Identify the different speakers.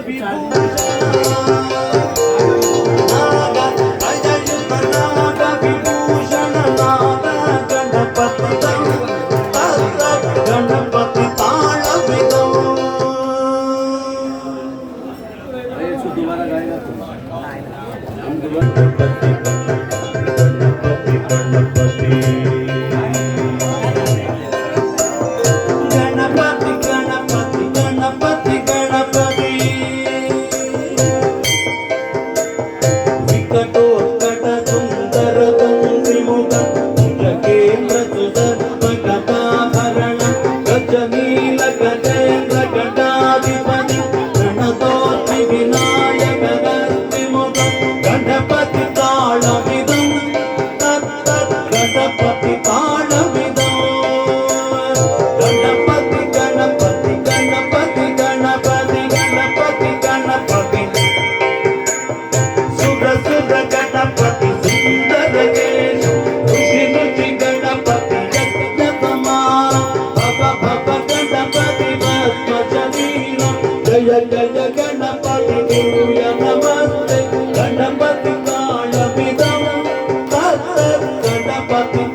Speaker 1: 比不上 கடபிதம் கத்த கடபதி